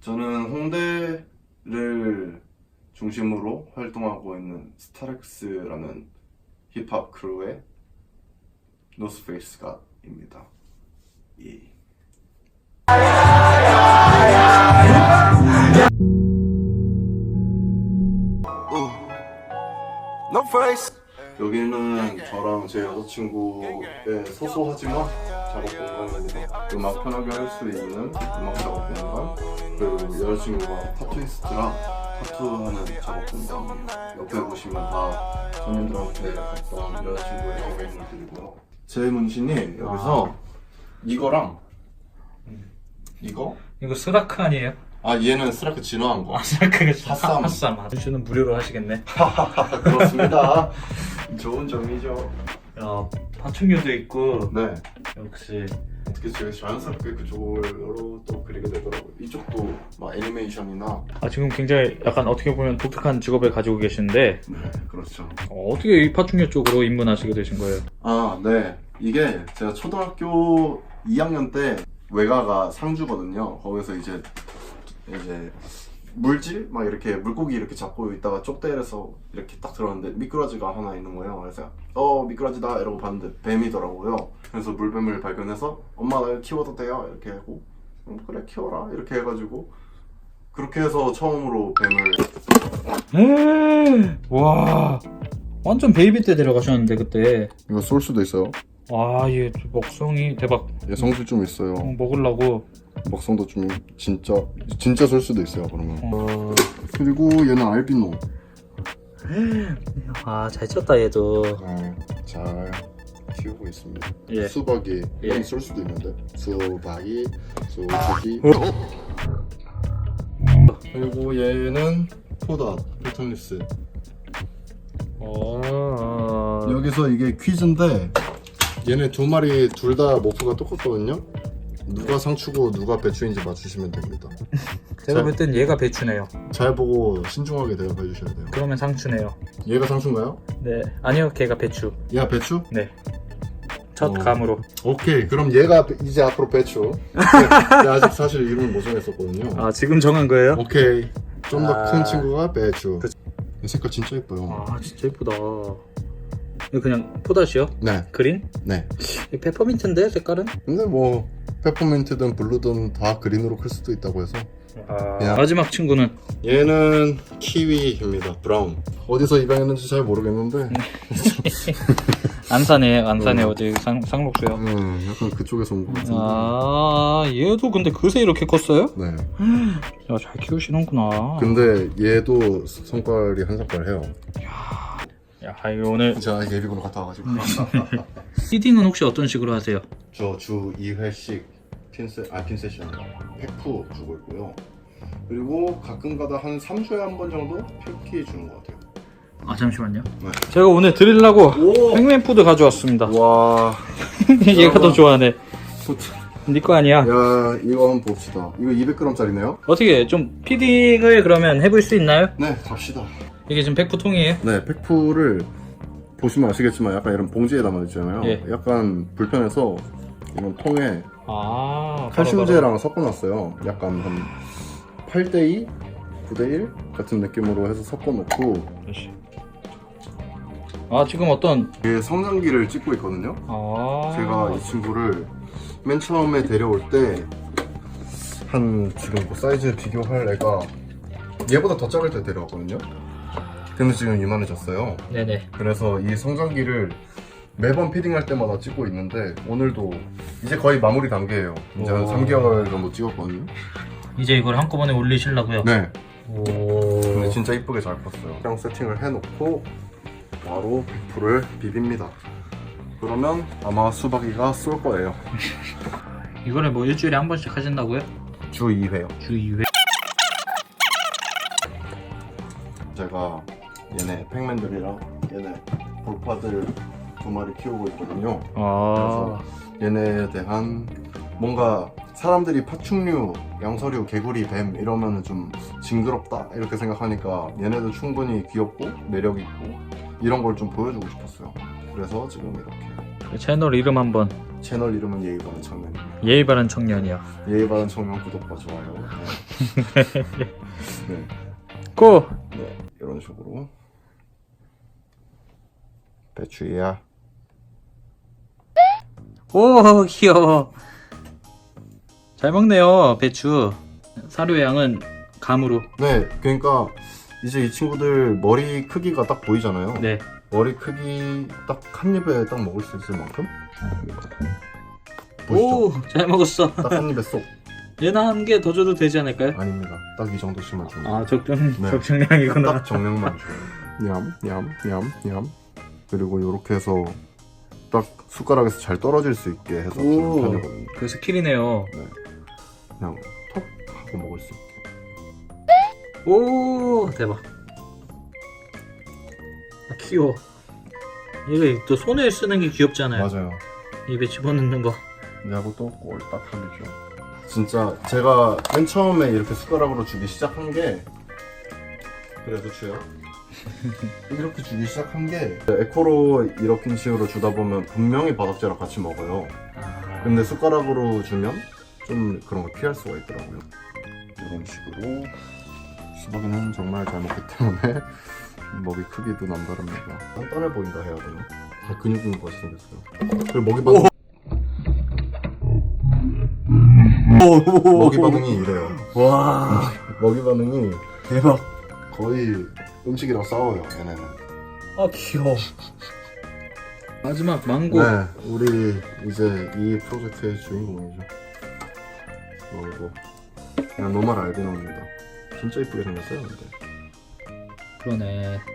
저는 홍대를 중심으로 활동하고 있는 스타렉스라는 힙합 크루의 노스페이스가 입니다. 예. 여기는 저랑 제 여자친구의 소소하지만 작업 공간입니다. 음악 편하게 할 수 있는 음악 작업 공간 그리고 여자친구가 타투이스트라 타투하는 작업 공간이에요. 옆에 보시면 다 전인들한테 어떤 여자친구의 여행들이고요. 제 문신이 여기서 이거랑 이거? 이거 스라크 아니에요? 아 얘는 스라크 진화한 거. 아 스라크가 핫삼. 핫삼 주는 무료로 하시겠네 그렇습니다. 좋은 점이죠. 야 파충류도 있고 네. 역시 어떻게 제가 자연스럽게 그쪽으로 또 그리게 되더라고요. 이쪽도 막 애니메이션이나 아 지금 굉장히 약간 어떻게 보면 독특한 직업을 가지고 계신데 네 그렇죠. 어, 어떻게 이 파충류 쪽으로 입문하시게 되신 거예요? 아 네. 이게 제가 초등학교 2학년 때 외가가 상주거든요. 거기서 이제 이제 물질 막 이렇게 물고기 이렇게 잡고 있다가 쪽대에서 이렇게 딱 들었는데 미꾸라지가 하나 있는 거예요. 그래서 어 미꾸라지다 이러고 봤는데 뱀이더라고요. 그래서 물뱀을 발견해서 엄마 나 키워도 돼요? 이렇게 하고 음, 그래 키워라 이렇게 해가지고 그렇게 해서 처음으로 뱀을 와 완전 베이비 때 데려가셨는데 그때 이거 쏠 수도 있어요. 아얘 먹성이 대박 얘 성질 좀 있어요. 어, 먹으려고 먹성도 좀 진짜 진짜 쏠 수도 있어요. 그러면. 어. 그리고 얘는 알비노. 아 잘 쳤다 얘도 네, 잘 키우고 있습니다. 예. 수박이 예. 예. 쏠 수도 있는데 수박이 수박이. 그리고 얘는 포다 패턴리스. 어... 여기서 이게 퀴즈인데 얘네 두 마리 둘 다 모프가 똑같거든요. 누가 상추고 누가 배추인지 맞추시면 됩니다. 제가 자- 볼땐 얘가 배추네요 잘 보고 신중하게 대답해 주셔야 돼요. 그러면 상추네요 얘가 상추인가요? 네 아니요 걔가 배추 얘가 배추? 네. 첫 어. 감으로. 오케이 그럼 얘가 이제 앞으로 배추 제가 아직 사실 이름을 못 정했었거든요 아, 지금 정한 거예요? 오케이 좀 더 큰 아. 친구가 배추 이 색깔 진짜 예뻐요 아, 진짜 예쁘다. 이거 그냥 포다시요? 네, 그린? 네이 페퍼민트인데, 색깔은? 근데 뭐 페퍼민트든 블루든 다 그린으로 클 수도 있다고 해서 아, 야. 마지막 친구는? 얘는 키위입니다 브라운 어디서 입양했는지 잘 모르겠는데 안산에, 안산에 음. 어디 상, 상록수요. 음, 약간 그쪽에서 온 것 같은데 아, 얘도 근데 그새 이렇게 컸어요? 네 야, 잘 키우시는구나. 근데 얘도 성깔이 한 성깔 해요 야, 이거 오늘 제가 예비군으로 갔다 와가지고 피딩은 혹시 어떤 식으로 하세요? 저 주 2회씩 핀셋, 아 핀셋이 아니라 팩프 주고 있고요. 그리고 가끔가다 한 3주에 한 번 정도 필키 주는 것 같아요. 아, 잠시만요. 네. 제가 오늘 드리려고 오! 횡맨푸드 가져왔습니다. 와, 얘가 더 좋아하네. 네 거 아니야. 야 이거 한번 봅시다. 이거 200g짜리네요? 어떻게 좀 피딩을 그러면 해볼 수 있나요? 네, 갑시다. 이게 지금 백프통이에요? 네, 팩프를 보시면 아시겠지만 약간 이런 봉지에 담아 있잖아요. 예. 약간 불편해서 이런 통에 아 칼슘제랑 섞어놨어요. 약간 한 8대2, 9대1 같은 느낌으로 해서 섞어놓고 아 지금 어떤 얘 성장기를 찍고 있거든요. 아 제가 이 친구를 맨 처음에 데려올 때 한 지금 뭐 사이즈 비교할 애가 얘보다 더 작을 때 데려왔거든요. 근데 지금 이만해졌어요. 네네 그래서 이 성장기를 매번 피딩할 때마다 찍고 있는데 오늘도 이제 거의 마무리 단계예요. 이제 한 오. 3개월 정도 찍었거든요. 이제 이걸 한꺼번에 올리시려고요? 네. 오 근데 진짜 이쁘게 잘 컸어요. 그냥 세팅을 해놓고 바로 100%를 비빕니다. 그러면 아마 수박이가 쏠 거예요. 이거를 뭐 일주일에 한 번씩 하신다고요? 주 2회요. 주 2회 제가 얘네 팩맨들이랑 얘네 볼파들 두 마리 키우고 있거든요. 아 얘네에 대한 뭔가 사람들이 파충류, 양서류, 개구리, 뱀 이러면은 좀 징그럽다 이렇게 생각하니까 얘네도 충분히 귀엽고 매력 있고 이런 걸 좀 보여주고 싶었어요. 그래서 지금 이렇게 채널 이름 한번 채널 이름은 예의 바른 청년. 예의 바른 청년이요 예의 바른 청년 구독과 좋아요. 네. 네. 고! 네. 이런 식으로 배추야 오 귀여워. 잘 먹네요 배추. 사료의 양은 감으로. 네 그러니까 이제 이 친구들 머리 크기가 딱 보이잖아요 네. 머리 크기 딱 한 입에 딱 먹을 수 있을 만큼 보시죠 오잘 먹었어. 딱 한 입에 쏙 얘나 한 개 더 줘도 되지 않을까요? 아닙니다 딱 이 정도씩만 줍니다 아 적정 네. 적정량이구나. 딱 정량만 줘요 냠냠 냠 냠 그리고 이렇게 해서 딱 숟가락에서 잘 떨어질 수 있게 해서 주는 오. 편이거든요 그 스킬이네요. 그냥 톡 하고 먹을 수 있게 오 대박. 아, 귀여워. 얘가 또 손에 쓰는 게 귀엽잖아요. 맞아요 입에 집어넣는 거. 내하고 또 꼴딱하게 줘 진짜 제가 맨 처음에 이렇게 숟가락으로 주기 시작한 게 그래도 주요 이렇게 주기 시작한 게 에코로 이렇게 식으로 주다 보면 분명히 바닥재랑 같이 먹어요 아, 근데 숟가락으로 주면 좀 그런 걸 피할 수가 있더라고요. 이런 식으로 수박이는 정말 잘 먹기 때문에 먹이 크기도 남다릅니다. 단단해 보인다 해야 되나? 다 근육인 것 같이 생겼어요. 그리고 먹이 반응 먹이 반응이 이래요. 와 먹이 반응이 대박. 거의 음식이랑 싸워요. 얘네는. 아 귀여워. 마지막 망고. 네, 우리 이제 이 프로젝트의 주인공이죠. 먹고 그냥 노말 알비노입니다. 진짜 이쁘게 생겼어요, 근데. 그러네.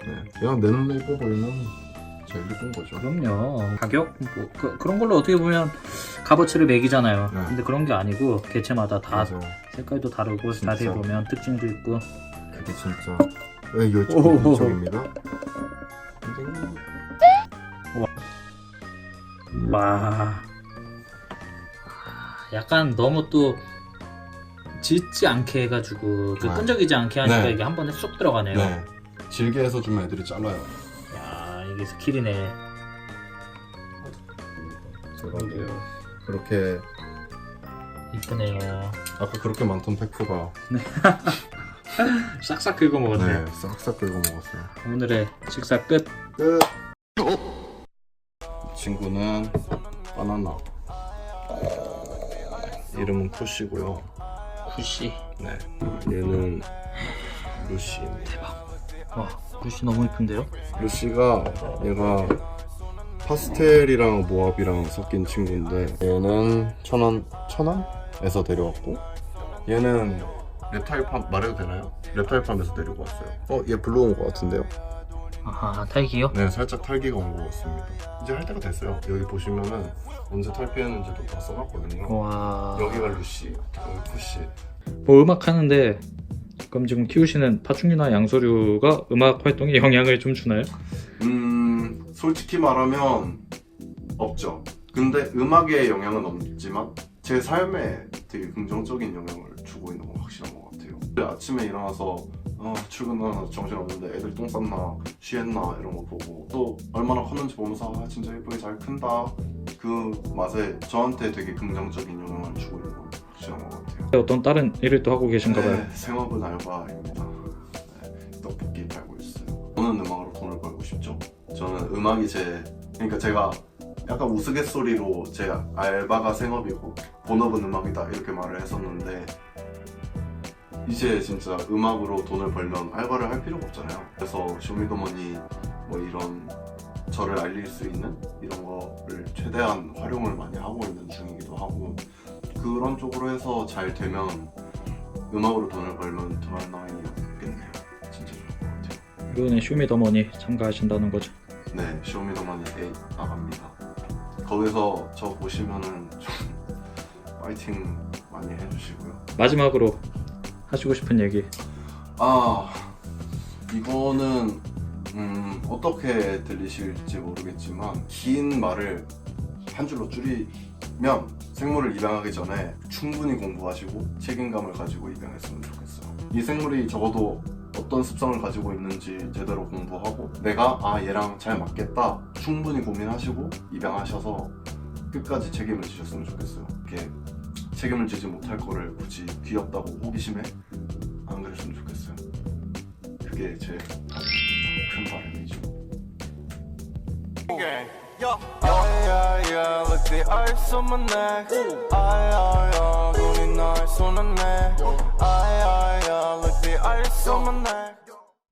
네, 그냥 내 눈에 이뻐 보이면 제일 이쁜 거죠. 그럼요. 가격 뭐 그, 그런 걸로 어떻게 보면 값어치를 매기잖아요. 네. 근데 그런 게 아니고 개체마다 다 맞아요. 색깔도 다르고. 자세히 보면 특징도 있고. 그게 진짜 네, 이쪽. 이쪽입니다. 와. 약간 너무 또 짖지 않게 해가지고 그 아. 끈적이지 않게 하니까 네. 이게 한 번에 쏙 들어가네요. 네, 질게 해서 주면 애들이 잘라요. 야 이게 스킬이네. 제가 그렇게 이쁘네요. 아까 그렇게 많던 팩프가 싹싹 긁어 먹었네. 네, 싹싹 긁어 먹었어요. 오늘의 식사 끝. 끝. 이 친구는 바나나. 이름은 쿠시고요. 굿시. 네. 얘는 루시입니다. 와 굿시 너무 이쁜데요? 루시가 얘가 파스텔이랑 모합이랑 섞인 친구인데 얘는 천안 천안에서 데려왔고 얘는 reptile팜 말해도 되나요? reptile팜에서 데리고 왔어요. 어, 얘 불러 온것 같은데요? 아하 탈기요? 네, 살짝 탈기가 온 것 같습니다. 이제 할 때가 됐어요. 여기 보시면은 언제 탈피했는지도 다 써놨거든요. 와. 여기가 루시, 여기 쿠시. 뭐 음악 하는데 그럼 지금 키우시는 파충류나 양서류가 음악 활동에 영향을 좀 주나요? 음, 솔직히 말하면 없죠. 근데 음악에 영향은 없지만 제 삶에 되게 긍정적인 영향을 주고 있는 건 확실한 것 같아요. 아침에 일어나서 어, 출근하나 정신없는데 애들 똥 쌌나 쉬했나 이런 거 보고 또 얼마나 컸는지 보면서 아 진짜 예쁘게 잘 큰다 그 맛에 저한테 되게 긍정적인 영향을 주고 있는 건 확실한 것 같아요. 어떤 다른 일을 또 하고 계신가 봐요. 네, 생업은 알바입니다. 네, 떡볶이 팔고 있어요. 저는 음악으로 돈을 벌고 싶죠. 저는 음악이 제 그러니까 제가 약간 우스갯소리로 제 알바가 생업이고 본업은 음악이다 이렇게 말을 했었는데 이제 진짜 음악으로 돈을 벌면 알바를 할 필요가 없잖아요. 그래서 쇼미더머니 뭐 이런 저를 알릴 수 있는 이런 거를 최대한 활용을 많이 하고 있는 중이기도 하고 그런 쪽으로 해서 잘 되면 음악으로 돈을 벌면 두말 나위 없겠네요. 진짜 좋을 것 같아요. 이번에 쇼미더머니 참가하신다는 거죠. 네, 쇼미더머니에 나갑니다. 거기서 저 보시면은 좀 파이팅 많이 해주시고요. 마지막으로 하시고 싶은 얘기. 아, 이거는 음, 어떻게 들리실지 모르겠지만 긴 말을 한 줄로 줄이면 생물을 입양하기 전에 충분히 공부하시고 책임감을 가지고 입양했으면 좋겠어요. 이 생물이 적어도 어떤 습성을 가지고 있는지 제대로 공부하고 내가 아 얘랑 잘 맞겠다 충분히 고민하시고 입양하셔서 끝까지 책임을 지셨으면 좋겠어요. 이렇게 책임을 지지 못할 거를 굳이 귀엽다고 호기심에 안 그랬으면 좋겠어요. 그게 제 큰 바람이죠. Yeah, yeah, yeah, look the ice on my neck. Ay, ay, ay, 눈이 날 쏘는 내. Ay, ay, ay, look the ice on my neck.